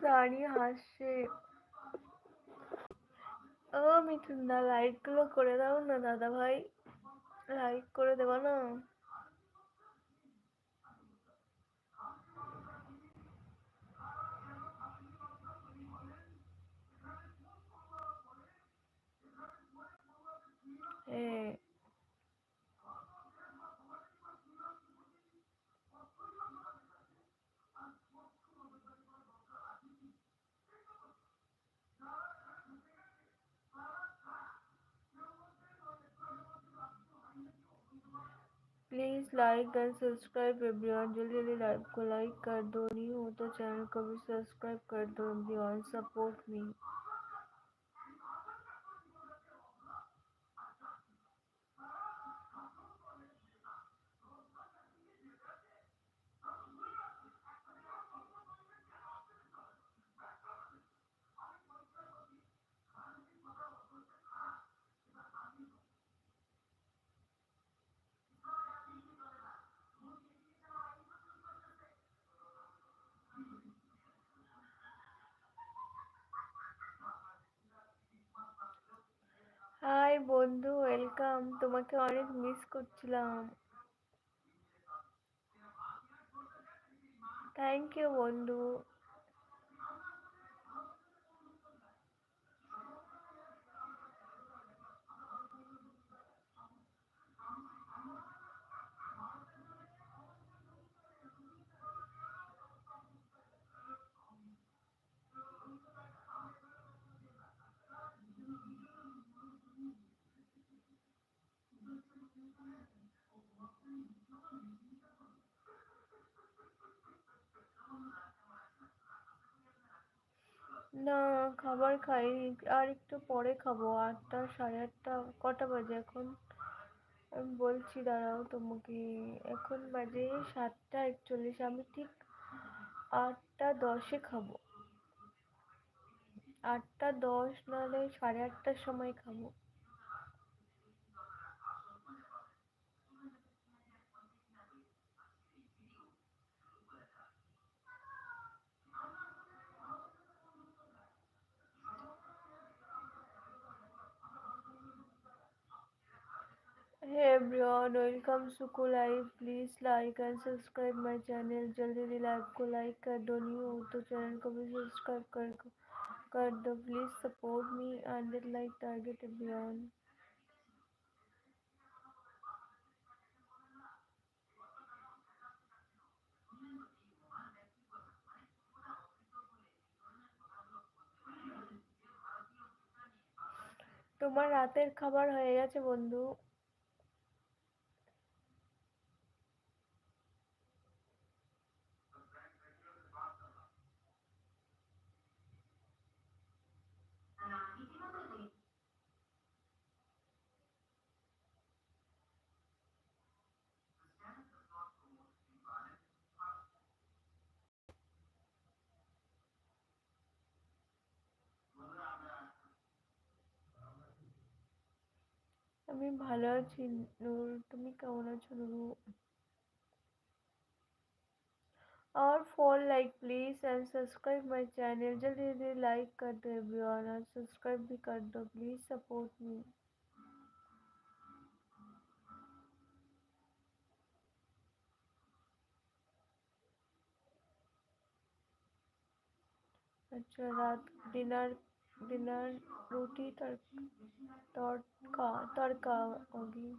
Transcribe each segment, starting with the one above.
সানি হাসছে ও মিঠুন দা লাইকগুলো করে দাও না দাদা ভাই লাইক করে দেবো না। Please like and subscribe everyone जल्दी जल्दी लाइव को लाइक कर दो। नहीं हो तो चैनल को भी सब्सक्राइब कर दो एवरीवन सपोर्ट मी হাই বন্ধু ওয়েলকাম তোমাকে অনেক মিস করছিলাম থ্যাংক ইউ বন্ধু না, খাবার খাইনি। আর একটু পরে খাব, আটটা, সাড়ে আটটা, কটা বাজে এখন? আমি বলছি, দাঁড়াও তোমাকে। এখন বাজে সাতটা একচল্লিশ, আমি ঠিক আটটা দশে খাব। আটটা দশ নাহলে সাড়ে আটটার সময় খাব। Hey everyone, welcome Suku Live. Please like and subscribe my channel. जल्दी जल्दी लाइव को लाइक कर दो न्यू हो तो चैनल को भी सब्सक्राइब कर कर दो please support me hundred like target everyone. তোমার রাতের খাবার হয়ে গেছে বন্ধু আমি ভালো আছি নূর তুমি কেমন আছো নুরু और for like please and subscribe my channel जल्दी जल्दी लाइक कर दो एवरीवन और सब्सक्राइब भी कर दो प्लीज सपोर्ट मी अच्छा रात डिनर डिनर रोटी तड़का तड़का होगी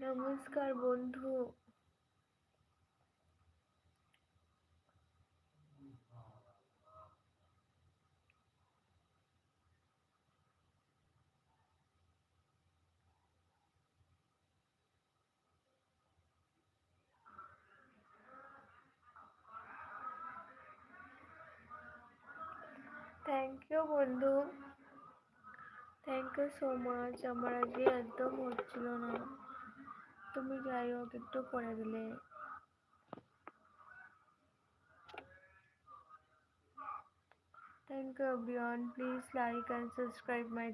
নমস্কার বন্ধু থ্যাংক ইউ বন্ধু থ্যাংক ইউ সো মাচ আমার আজকে একদম হচ্ছিল না তুমি যাই হোক একটু করে দিলে Thank you everyone. Please like and subscribe my